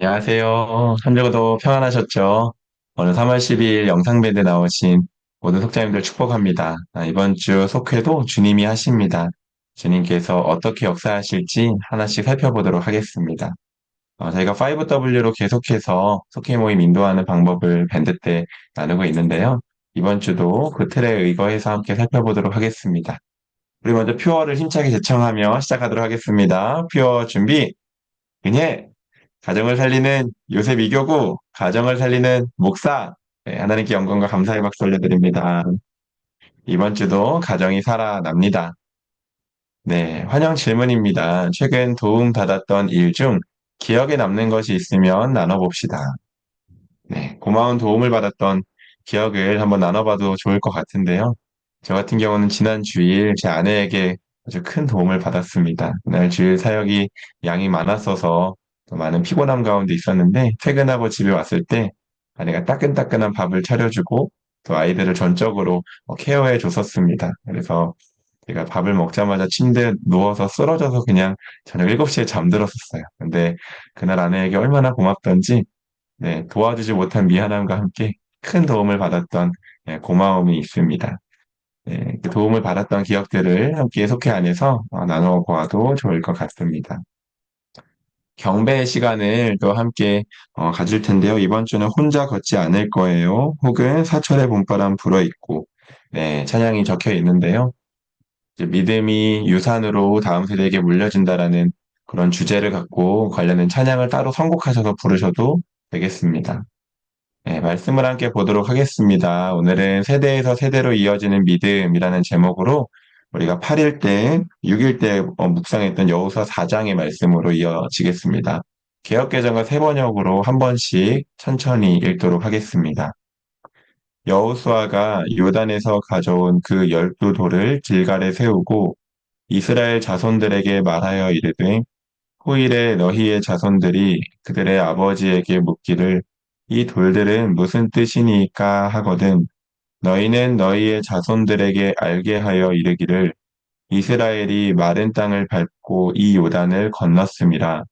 안녕하세요. 한 주도 평안하셨죠? 오늘 3월 12일 영상밴드 나오신 모든 속자님들 축복합니다. 아, 이번 주 속회도 주님이 하십니다. 주님께서 어떻게 역사하실지 하나씩 살펴보도록 하겠습니다. 어, 저희가 5W로 계속해서 속회 모임 인도하는 방법을 밴드 때 나누고 있는데요. 이번 주도 그 틀에 의거해서 함께 살펴보도록 하겠습니다. 우리 먼저 퓨어를 힘차게 제청하며 시작하도록 하겠습니다. 퓨어 준비, 그냥 가정을 살리는 요셉 이교구, 가정을 살리는 목사, 네, 하나님께 영광과 감사의 박수 올려드립니다. 이번 주도 가정이 살아납니다. 네, 환영 질문입니다. 최근 도움 받았던 일 중 기억에 남는 것이 있으면 나눠봅시다. 네, 고마운 도움을 받았던 기억을 한번 나눠봐도 좋을 것 같은데요. 저 같은 경우는 지난 주일 제 아내에게 아주 큰 도움을 받았습니다. 그날 주일 사역이 양이 많았어서 또 많은 피곤함 가운데 있었는데 퇴근하고 집에 왔을 때 아내가 따끈따끈한 밥을 차려주고 또 아이들을 전적으로 어, 케어해 줬었습니다. 그래서 제가 밥을 먹자마자 침대에 누워서 쓰러져서 그냥 저녁 7시에 잠들었었어요. 근데 그날 아내에게 얼마나 고맙던지 네, 도와주지 못한 미안함과 함께 큰 도움을 받았던 네, 고마움이 있습니다. 네, 그 도움을 받았던 기억들을 함께 속해 안에서 어, 나누어 보아도 좋을 것 같습니다. 경배 시간을 또 함께 어, 가질 텐데요. 이번 주는 혼자 걷지 않을 거예요. 혹은 사철의 봄바람 불어 있고, 네, 찬양이 적혀 있는데요. 믿음이 유산으로 다음 세대에게 물려진다라는 그런 주제를 갖고 관련된 찬양을 따로 선곡하셔서 부르셔도 되겠습니다. 네, 말씀을 함께 보도록 하겠습니다. 오늘은 세대에서 세대로 이어지는 믿음이라는 제목으로 우리가 8일 때, 6일 때 어, 묵상했던 여호수아 4장의 말씀으로 이어지겠습니다. 개역개정과 세 번역으로 한 번씩 천천히 읽도록 하겠습니다. 여호수아가 요단에서 가져온 그 열두 돌을 길갈에 세우고 이스라엘 자손들에게 말하여 이르되 후일에 너희의 자손들이 그들의 아버지에게 묻기를 이 돌들은 무슨 뜻이니까 하거든 너희는 너희의 자손들에게 알게 하여 이르기를 이스라엘이 마른 땅을 밟고 이 요단을 건넜음이라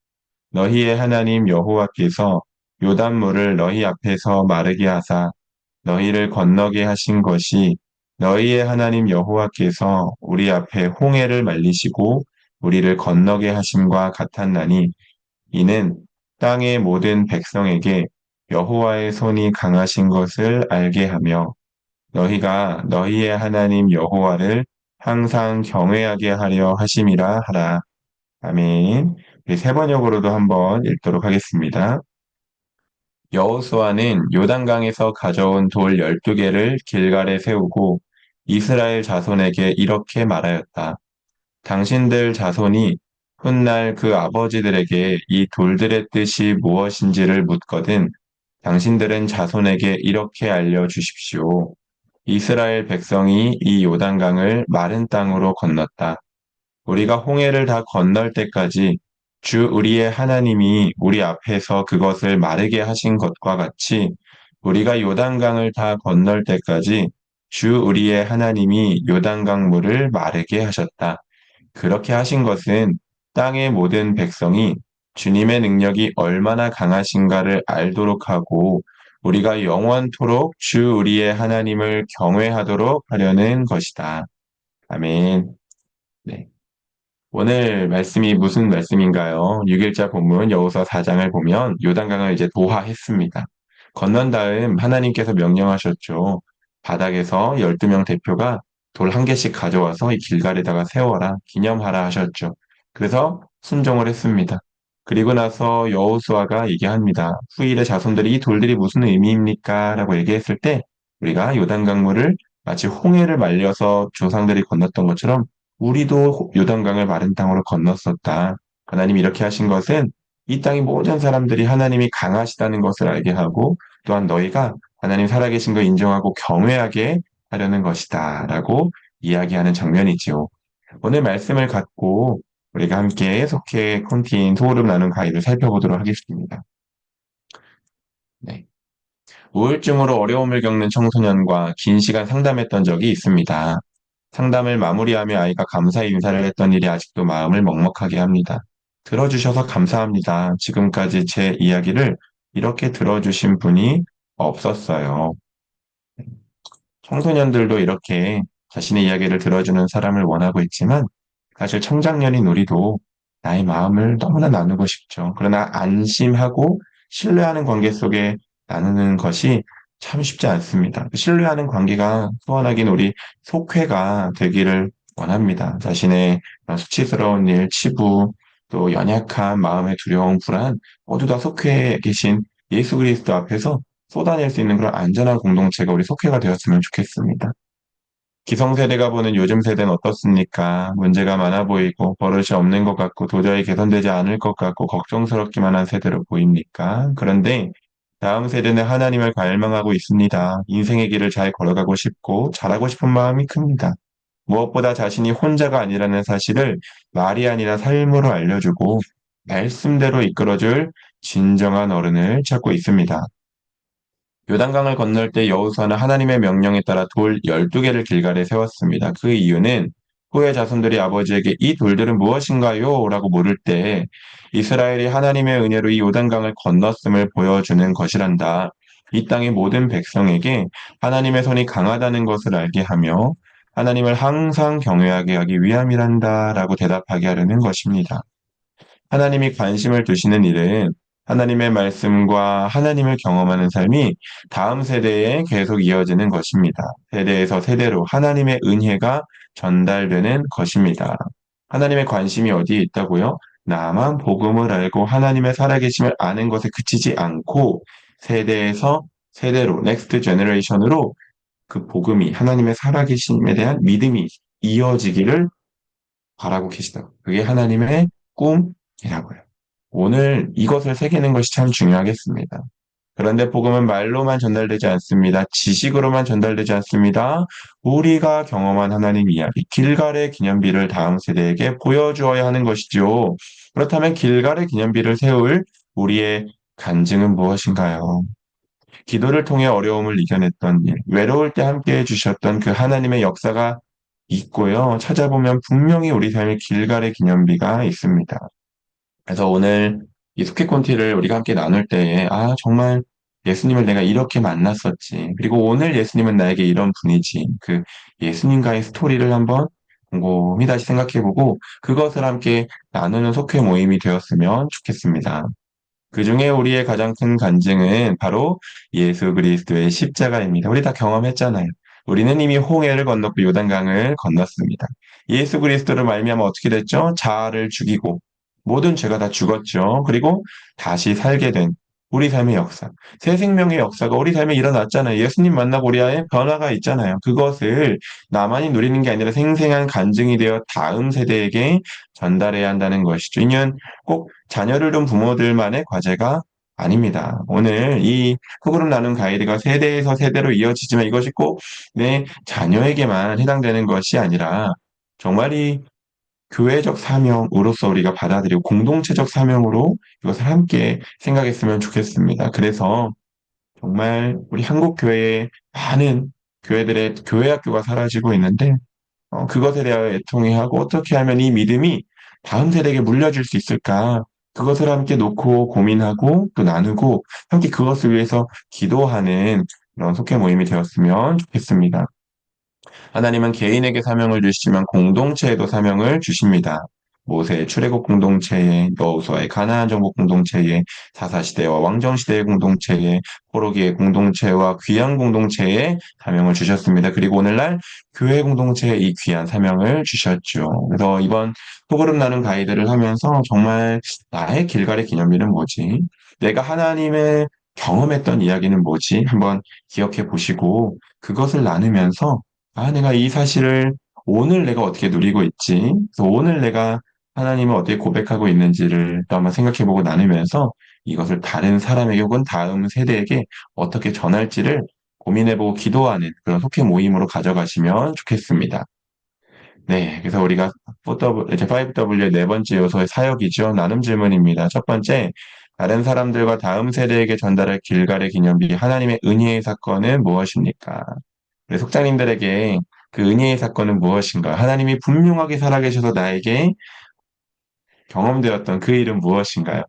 너희의 하나님 여호와께서 요단물을 너희 앞에서 마르게 하사 너희를 건너게 하신 것이 너희의 하나님 여호와께서 우리 앞에 홍해를 말리시고 우리를 건너게 하심과 같았나니 이는 땅의 모든 백성에게 여호와의 손이 강하신 것을 알게 하며 너희가 너희의 하나님 여호와를 항상 경외하게 하려 하심이라 하라. 아멘. 세 번역으로도 한번 읽도록 하겠습니다. 여호수아는 요단강에서 가져온 돌 열두 개를 길갈에 세우고 이스라엘 자손에게 이렇게 말하였다. 당신들 자손이 훗날 그 아버지들에게 이 돌들의 뜻이 무엇인지를 묻거든 당신들은 자손에게 이렇게 알려주십시오. 이스라엘 백성이 이 요단강을 마른 땅으로 건넜다. 우리가 홍해를 다 건널 때까지 주 우리의 하나님이 우리 앞에서 그것을 마르게 하신 것과 같이 우리가 요단강을 다 건널 때까지 주 우리의 하나님이 요단강 물을 마르게 하셨다. 그렇게 하신 것은 땅의 모든 백성이 주님의 능력이 얼마나 강하신가를 알도록 하고 우리가 영원토록 주 우리의 하나님을 경외하도록 하려는 것이다. 아멘. 네. 오늘 말씀이 무슨 말씀인가요? 6일자 본문 여호수아 4장을 보면 요단강을 이제 도하했습니다. 건넌 다음 하나님께서 명령하셨죠. 바닥에서 12명 대표가 돌 한 개씩 가져와서 이 길갈에다가 세워라, 기념하라 하셨죠. 그래서 순종을 했습니다. 그리고 나서 여호수아가 얘기합니다. 후일의 자손들이 이 돌들이 무슨 의미입니까? 라고 얘기했을 때 우리가 요단 강물을 마치 홍해를 말려서 조상들이 건넜던 것처럼 우리도 요단강을 마른 땅으로 건넜었다. 하나님이 이렇게 하신 것은 이 땅의 모든 사람들이 하나님이 강하시다는 것을 알게 하고 또한 너희가 하나님 살아계신 걸 인정하고 경외하게 하려는 것이다. 라고 이야기하는 장면이지요. 오늘 말씀을 갖고 우리가 함께 속해 콘틴 소름 나는 가이를 살펴보도록 하겠습니다. 네. 우울증으로 어려움을 겪는 청소년과 긴 시간 상담했던 적이 있습니다. 상담을 마무리하며 아이가 감사의 인사를 했던 일이 아직도 마음을 먹먹하게 합니다. 들어주셔서 감사합니다. 지금까지 제 이야기를 이렇게 들어주신 분이 없었어요. 청소년들도 이렇게 자신의 이야기를 들어주는 사람을 원하고 있지만 사실 청장년인 우리도 나의 마음을 너무나 나누고 싶죠. 그러나 안심하고 신뢰하는 관계 속에 나누는 것이 참 쉽지 않습니다. 신뢰하는 관계가 소원하긴 우리 속회가 되기를 원합니다. 자신의 수치스러운 일, 치부, 또 연약한 마음의 두려움, 불안 모두 다 속회에 계신 예수 그리스도 앞에서 쏟아낼 수 있는 그런 안전한 공동체가 우리 속회가 되었으면 좋겠습니다. 기성세대가 보는 요즘 세대는 어떻습니까? 문제가 많아 보이고 버릇이 없는 것 같고 도저히 개선되지 않을 것 같고 걱정스럽기만 한 세대로 보입니까? 그런데 다음 세대는 하나님을 갈망하고 있습니다. 인생의 길을 잘 걸어가고 싶고 잘하고 싶은 마음이 큽니다. 무엇보다 자신이 혼자가 아니라는 사실을 말이 아니라 삶으로 알려주고 말씀대로 이끌어줄 진정한 어른을 찾고 있습니다. 요단강을 건널 때 여호수아는 하나님의 명령에 따라 돌 12개를 길갈에 세웠습니다. 그 이유는 후의 자손들이 아버지에게 이 돌들은 무엇인가요? 라고 물을 때 이스라엘이 하나님의 은혜로 이 요단강을 건넜음을 보여주는 것이란다. 이 땅의 모든 백성에게 하나님의 손이 강하다는 것을 알게 하며 하나님을 항상 경외하게 하기 위함이란다. 라고 대답하게 하려는 것입니다. 하나님이 관심을 두시는 일은 하나님의 말씀과 하나님을 경험하는 삶이 다음 세대에 계속 이어지는 것입니다. 세대에서 세대로 하나님의 은혜가 전달되는 것입니다. 하나님의 관심이 어디에 있다고요? 나만 복음을 알고 하나님의 살아계심을 아는 것에 그치지 않고 세대에서 세대로, 넥스트 제너레이션으로 그 복음이 하나님의 살아계심에 대한 믿음이 이어지기를 바라고 계시다. 그게 하나님의 꿈이라고요. 오늘 이것을 새기는 것이 참 중요하겠습니다. 그런데 복음은 말로만 전달되지 않습니다. 지식으로만 전달되지 않습니다. 우리가 경험한 하나님 이야기, 길갈의 기념비를 다음 세대에게 보여주어야 하는 것이죠. 그렇다면 길갈의 기념비를 세울 우리의 간증은 무엇인가요? 기도를 통해 어려움을 이겨냈던 일, 외로울 때 함께 해주셨던 그 하나님의 역사가 있고요. 찾아보면 분명히 우리 삶의 길갈의 기념비가 있습니다. 그래서 오늘 이 수케콘티를 우리가 함께 나눌 때에 아 정말 예수님을 내가 이렇게 만났었지. 그리고 오늘 예수님은 나에게 이런 분이지. 그 예수님과의 스토리를 한번 곰곰이 다시 생각해보고 그것을 함께 나누는 속회 모임이 되었으면 좋겠습니다. 그 중에 우리의 가장 큰 간증은 바로 예수 그리스도의 십자가입니다. 우리 다 경험했잖아요. 우리는 이미 홍해를 건넜고 요단강을 건넜습니다. 예수 그리스도를 말미암아 어떻게 됐죠? 자아를 죽이고 모든 죄가 다 죽었죠. 그리고 다시 살게 된 우리 삶의 역사. 새 생명의 역사가 우리 삶에 일어났잖아요. 예수님 만나고 우리 안에 변화가 있잖아요. 그것을 나만이 누리는 게 아니라 생생한 간증이 되어 다음 세대에게 전달해야 한다는 것이죠. 이는 꼭 자녀를 둔 부모들만의 과제가 아닙니다. 오늘 이 흑으름 나눈 가이드가 세대에서 세대로 이어지지만 이것이 꼭 내 자녀에게만 해당되는 것이 아니라 정말 이 교회적 사명으로서 우리가 받아들이고 공동체적 사명으로 이것을 함께 생각했으면 좋겠습니다. 그래서 정말 우리 한국 교회에 많은 교회들의 교회 학교가 사라지고 있는데 어, 그것에 대하여 애통해하고 어떻게 하면 이 믿음이 다음 세대에게 물려줄 수 있을까? 그것을 함께 놓고 고민하고 또 나누고 함께 그것을 위해서 기도하는 그런 속회 모임이 되었으면 좋겠습니다. 하나님은 개인에게 사명을 주시지만 공동체에도 사명을 주십니다. 모세의 출애굽 공동체에, 여호수아의 가나안 정복 공동체에, 사사 시대와 왕정 시대의 공동체에, 포로기의 공동체와 귀한 공동체에 사명을 주셨습니다. 그리고 오늘날 교회 공동체에 이 귀한 사명을 주셨죠. 그래서 이번 소그름 나는 가이드를 하면서 정말 나의 길갈의 기념비는 뭐지? 내가 하나님의 경험했던 이야기는 뭐지? 한번 기억해 보시고 그것을 나누면서 아, 내가 이 사실을 오늘 내가 어떻게 누리고 있지? 그래서 오늘 내가 하나님을 어떻게 고백하고 있는지를 또 한번 생각해보고 나누면서 이것을 다른 사람에게 혹은 다음 세대에게 어떻게 전할지를 고민해보고 기도하는 그런 속회 모임으로 가져가시면 좋겠습니다. 네, 그래서 우리가 4W, 이제 5W의 네 번째 요소의 사역이죠. 나눔 질문입니다. 첫 번째, 다른 사람들과 다음 세대에게 전달할 길갈의 기념비 하나님의 은혜의 사건은 무엇입니까? 우리 속장님들에게 그 은혜의 사건은 무엇인가? 하나님이 분명하게 살아계셔서 나에게 경험되었던 그 일은 무엇인가요?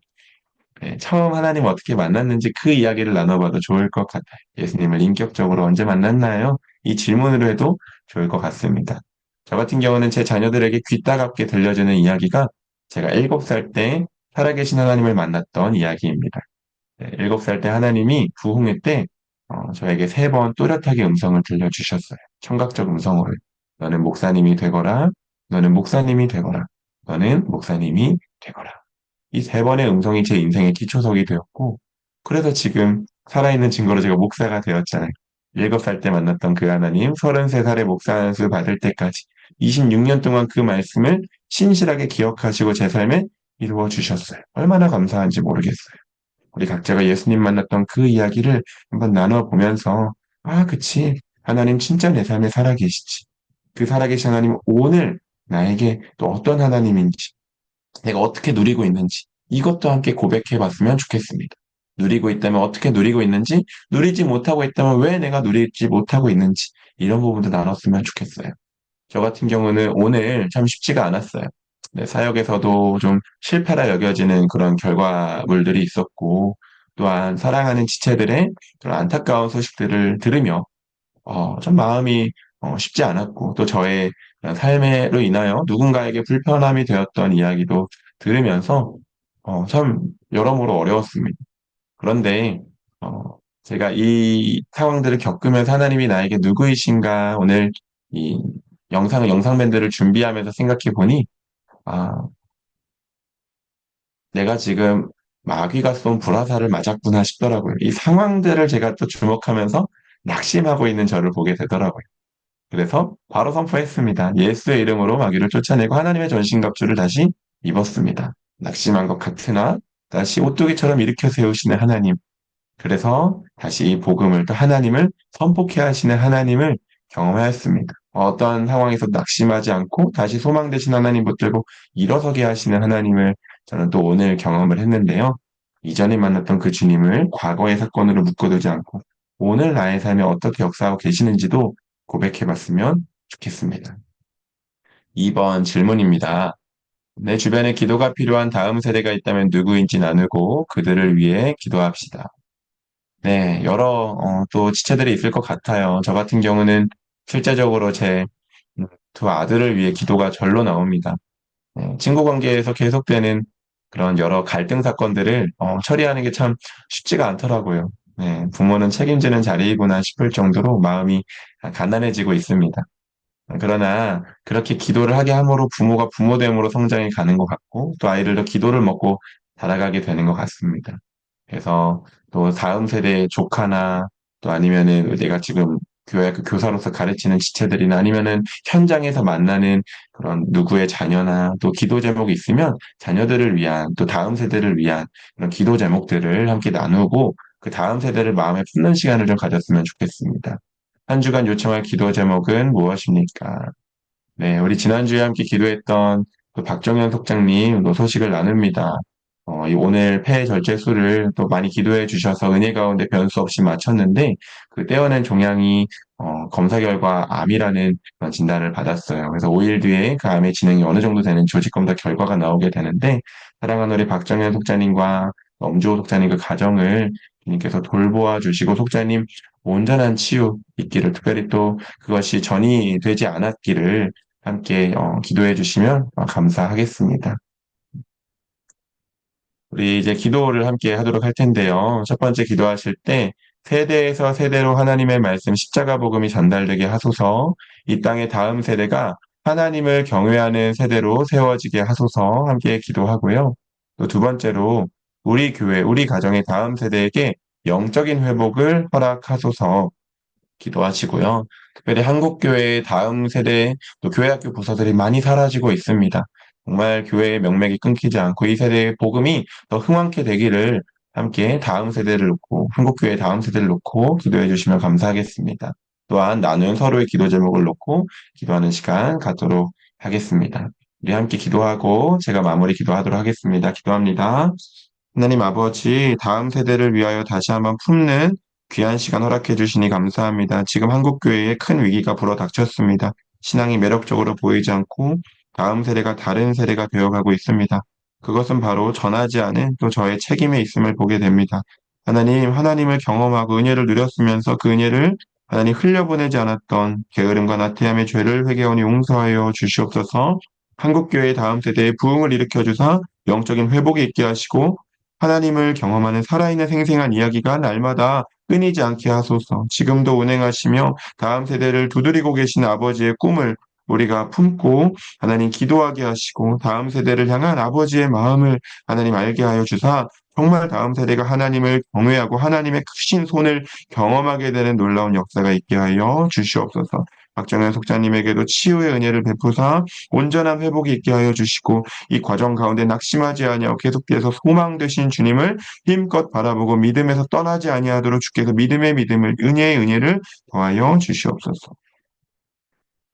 네, 처음 하나님 어떻게 만났는지 그 이야기를 나눠봐도 좋을 것 같아요. 예수님을 인격적으로 언제 만났나요? 이 질문으로 해도 좋을 것 같습니다. 저 같은 경우는 제 자녀들에게 귀 따갑게 들려주는 이야기가 제가 일곱 살때 살아계신 하나님을 만났던 이야기입니다. 네, 일곱 살때 하나님이 부흥회 때 어, 저에게 세 번 또렷하게 음성을 들려주셨어요. 청각적 음성으로. 너는 목사님이 되거라. 너는 목사님이 되거라. 너는 목사님이 되거라. 이 세 번의 음성이 제 인생의 기초석이 되었고, 그래서 지금 살아있는 증거로 제가 목사가 되었잖아요. 일곱 살때 만났던 그 하나님, 33살에 목사 안수 받을 때까지 26년 동안 그 말씀을 신실하게 기억하시고 제 삶에 이루어 주셨어요. 얼마나 감사한지 모르겠어요. 우리 각자가 예수님 만났던 그 이야기를 한번 나눠보면서, 아, 그치. 하나님 진짜 내 삶에 살아계시지. 그 살아계신 하나님 오늘 나에게 또 어떤 하나님인지, 내가 어떻게 누리고 있는지, 이것도 함께 고백해 봤으면 좋겠습니다. 누리고 있다면 어떻게 누리고 있는지, 누리지 못하고 있다면 왜 내가 누리지 못하고 있는지, 이런 부분도 나눴으면 좋겠어요. 저 같은 경우는 오늘 참 쉽지가 않았어요. 네, 사역에서도 좀 실패라 여겨지는 그런 결과물들이 있었고, 또한 사랑하는 지체들의 그런 안타까운 소식들을 들으며, 어, 좀 마음이 어, 쉽지 않았고, 또 저의 삶으로 인하여 누군가에게 불편함이 되었던 이야기도 들으면서, 어, 참 여러모로 어려웠습니다. 그런데, 어, 제가 이 상황들을 겪으면서 하나님이 나에게 누구이신가 오늘 이 영상, 영상밴드를 준비하면서 생각해 보니, 아, 내가 지금 마귀가 쏜 불화살을 맞았구나 싶더라고요. 이 상황들을 제가 또 주목하면서 낙심하고 있는 저를 보게 되더라고요. 그래서 바로 선포했습니다. 예수의 이름으로 마귀를 쫓아내고 하나님의 전신갑주를 다시 입었습니다. 낙심한 것 같으나 다시 오뚜기처럼 일으켜 세우시는 하나님. 그래서 다시 이 복음을 또 하나님을 선포케 하시는 하나님을 경험하였습니다. 어떤 상황에서 낙심하지 않고 다시 소망 되신 하나님 붙들고 일어서게 하시는 하나님을 저는 또 오늘 경험을 했는데요. 이전에 만났던 그 주님을 과거의 사건으로 묶어두지 않고 오늘 나의 삶에 어떻게 역사하고 계시는지도 고백해 봤으면 좋겠습니다. 2번 질문입니다. 내 주변에 기도가 필요한 다음 세대가 있다면 누구인지 나누고 그들을 위해 기도합시다. 네, 여러 어, 또 지체들이 있을 것 같아요. 저 같은 경우는 실제적으로 제 두 아들을 위해 기도가 절로 나옵니다. 네, 친구 관계에서 계속되는 그런 여러 갈등 사건들을 어, 처리하는 게 참 쉽지가 않더라고요. 네, 부모는 책임지는 자리이구나 싶을 정도로 마음이 가난해지고 있습니다. 그러나 그렇게 기도를 하게 함으로 부모가 부모됨으로 성장이 가는 것 같고 또 아이들도 기도를 먹고 자라가게 되는 것 같습니다. 그래서 또 다음 세대의 조카나 또 아니면은 내가 지금 교회 그 교사로서 가르치는 지체들이나 아니면은 현장에서 만나는 그런 누구의 자녀나 또 기도 제목이 있으면 자녀들을 위한 또 다음 세대를 위한 그런 기도 제목들을 함께 나누고 그 다음 세대를 마음에 품는 시간을 좀 가졌으면 좋겠습니다. 한 주간 요청할 기도 제목은 무엇입니까? 네, 우리 지난주에 함께 기도했던 그 박정현 속장님 또 소식을 나눕니다. 어, 이 오늘 폐 절제술을 또 많이 기도해 주셔서 은혜 가운데 변수 없이 마쳤는데 그 떼어낸 종양이 어, 검사 결과 암이라는 진단을 받았어요. 그래서 5일 뒤에 그 암의 진행이 어느 정도 되는 조직 검사 결과가 나오게 되는데 사랑하는 우리 박정현 속자님과 엄주호 속자님 그 가정을 주님께서 돌보아 주시고 속자님 온전한 치유 있기를 특별히 또 그것이 전이 되지 않았기를 함께 어, 기도해 주시면 어, 감사하겠습니다. 우리 이제 기도를 함께 하도록 할 텐데요. 첫 번째 기도하실 때 세대에서 세대로 하나님의 말씀 십자가 복음이 전달되게 하소서 이 땅의 다음 세대가 하나님을 경외하는 세대로 세워지게 하소서 함께 기도하고요. 또 두 번째로 우리 교회, 우리 가정의 다음 세대에게 영적인 회복을 허락하소서 기도하시고요. 특별히 한국교회의 다음 세대 또 교회학교 부서들이 많이 사라지고 있습니다. 정말 교회의 명맥이 끊기지 않고 이 세대의 복음이 더 흥왕케 되기를 함께 다음 세대를 놓고 한국교회 다음 세대를 놓고 기도해 주시면 감사하겠습니다. 또한 나눈 서로의 기도 제목을 놓고 기도하는 시간 갖도록 하겠습니다. 우리 함께 기도하고 제가 마무리 기도하도록 하겠습니다. 기도합니다. 하나님 아버지, 다음 세대를 위하여 다시 한번 품는 귀한 시간 허락해 주시니 감사합니다. 지금 한국교회에 큰 위기가 불어 닥쳤습니다. 신앙이 매력적으로 보이지 않고 다음 세대가 다른 세대가 되어가고 있습니다. 그것은 바로 전하지 않은 또 저의 책임에 있음을 보게 됩니다. 하나님, 하나님을 경험하고 은혜를 누렸으면서 그 은혜를 하나님 흘려보내지 않았던 게으름과 나태함의 죄를 회개하니 용서하여 주시옵소서. 한국교회의 다음 세대에 부흥을 일으켜 주사 영적인 회복이 있게 하시고 하나님을 경험하는 살아있는 생생한 이야기가 날마다 끊이지 않게 하소서. 지금도 운행하시며 다음 세대를 두드리고 계신 아버지의 꿈을 우리가 품고 하나님 기도하게 하시고 다음 세대를 향한 아버지의 마음을 하나님 알게 하여 주사 정말 다음 세대가 하나님을 경외하고 하나님의 크신 손을 경험하게 되는 놀라운 역사가 있게 하여 주시옵소서. 박정현 속자님에게도 치유의 은혜를 베푸사 온전한 회복이 있게 하여 주시고 이 과정 가운데 낙심하지 아니하고 계속돼서 소망 되신 주님을 힘껏 바라보고 믿음에서 떠나지 아니하도록 주께서 믿음의 믿음을 은혜의 은혜를 더하여 주시옵소서.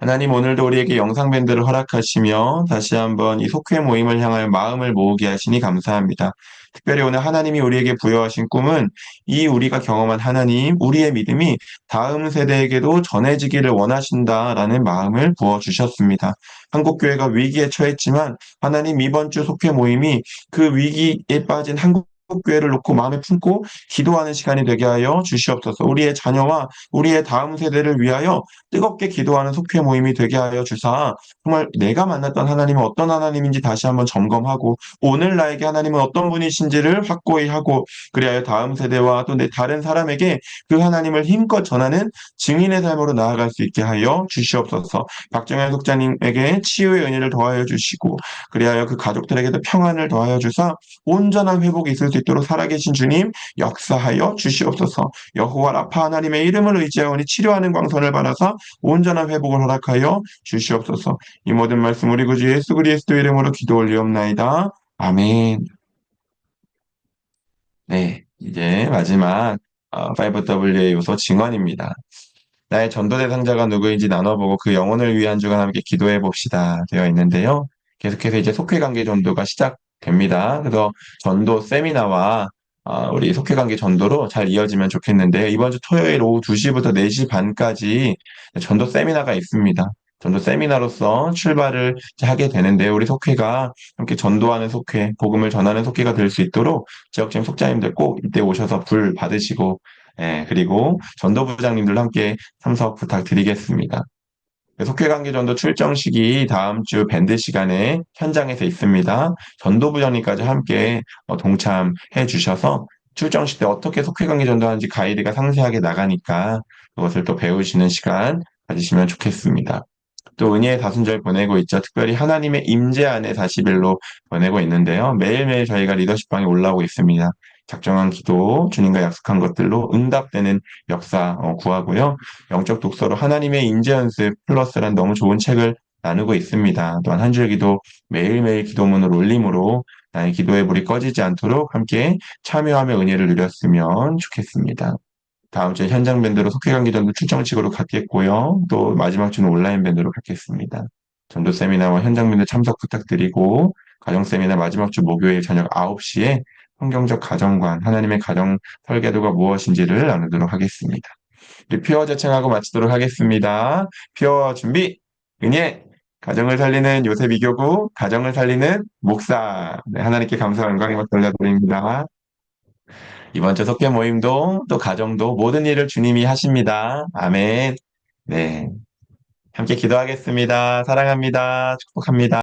하나님 오늘도 우리에게 영상 밴드를 허락하시며 다시 한번 이 속회 모임을 향하여 마음을 모으게 하시니 감사합니다. 특별히 오늘 하나님이 우리에게 부여하신 꿈은 이 우리가 경험한 하나님, 우리의 믿음이 다음 세대에게도 전해지기를 원하신다라는 마음을 부어주셨습니다. 한국교회가 위기에 처했지만 하나님 이번 주 속회 모임이 그 위기에 빠진 한국 교회를 놓고 마음에 품고 기도하는 시간이 되게 하여 주시옵소서. 우리의 자녀와 우리의 다음 세대를 위하여 뜨겁게 기도하는 속회 모임이 되게 하여 주사 정말 내가 만났던 하나님은 어떤 하나님인지 다시 한번 점검하고 오늘 나에게 하나님은 어떤 분이신지를 확고히 하고 그리하여 다음 세대와 또 내 다른 사람에게 그 하나님을 힘껏 전하는 증인의 삶으로 나아갈 수 있게 하여 주시옵소서. 박정현 속자님에게 치유의 은혜를 더하여 주시고 그리하여 그 가족들에게도 평안을 더하여 주사 온전한 회복이 있을 수 있도록 살아계신 주님 역사하여 주시옵소서. 여호와 라파 하나님의 이름을 의지하오니 치료하는 광선을 받아서 온전한 회복을 허락하여 주시옵소서. 이 모든 말씀 우리 구주 예수 그리스도 이름으로 기도 올리옵나이다. 아멘. 네, 이제 마지막 5W의 요소 증언입니다. 나의 전도 대상자가 누구인지 나눠보고 그 영혼을 위한 주간 함께 기도해 봅시다 되어 있는데요. 계속해서 이제 속회 관계 전도가 시작 됩니다. 그래서 전도 세미나와 어, 우리 속회관계 전도로 잘 이어지면 좋겠는데요. 이번 주 토요일 오후 2시부터 4시 반까지 전도 세미나가 있습니다. 전도 세미나로서 출발을 하게 되는데요. 우리 속회가 함께 전도하는 속회, 복음을 전하는 속회가 될 수 있도록 지역팀 속자님들 꼭 이때 오셔서 불 받으시고, 예, 그리고 전도부장님들도 함께 참석 부탁드리겠습니다. 속회관계전도 출정식이 다음 주 밴드 시간에 현장에서 있습니다. 전도부장님까지 함께 어, 동참해 주셔서 출정식 때 어떻게 속회관계전도 하는지 가이드가 상세하게 나가니까 그것을 또 배우시는 시간 가지시면 좋겠습니다. 또 은혜의 다순절 보내고 있죠. 특별히 하나님의 임재 안에 40일로 보내고 있는데요. 매일매일 저희가 리더십방에 올라오고 있습니다. 작정한 기도, 주님과 약속한 것들로 응답되는 역사 어, 구하고요. 영적 독서로 하나님의 인재 연습 플러스란 너무 좋은 책을 나누고 있습니다. 또한 한 줄 기도 매일매일 기도문을 올림으로 나의 기도의 불이 꺼지지 않도록 함께 참여하며 은혜를 누렸으면 좋겠습니다. 다음 주에 현장 밴드로 속회관 기전도 출정식으로 갖겠고요. 또 마지막 주는 온라인 밴드로 갖겠습니다. 전도 세미나와 현장 밴드 참석 부탁드리고 가정 세미나 마지막 주 목요일 저녁 9시에 성경적 가정관, 하나님의 가정 설계도가 무엇인지를 나누도록 하겠습니다. 우리 퓨어 제청하고 마치도록 하겠습니다. 퓨어 준비, 은혜, 가정을 살리는 요셉 이교구, 가정을 살리는 목사. 네, 하나님께 감사와 영광의 것 돌려드립니다. 이번 주 속계 모임도 또 가정도 모든 일을 주님이 하십니다. 아멘. 네. 함께 기도하겠습니다. 사랑합니다. 축복합니다.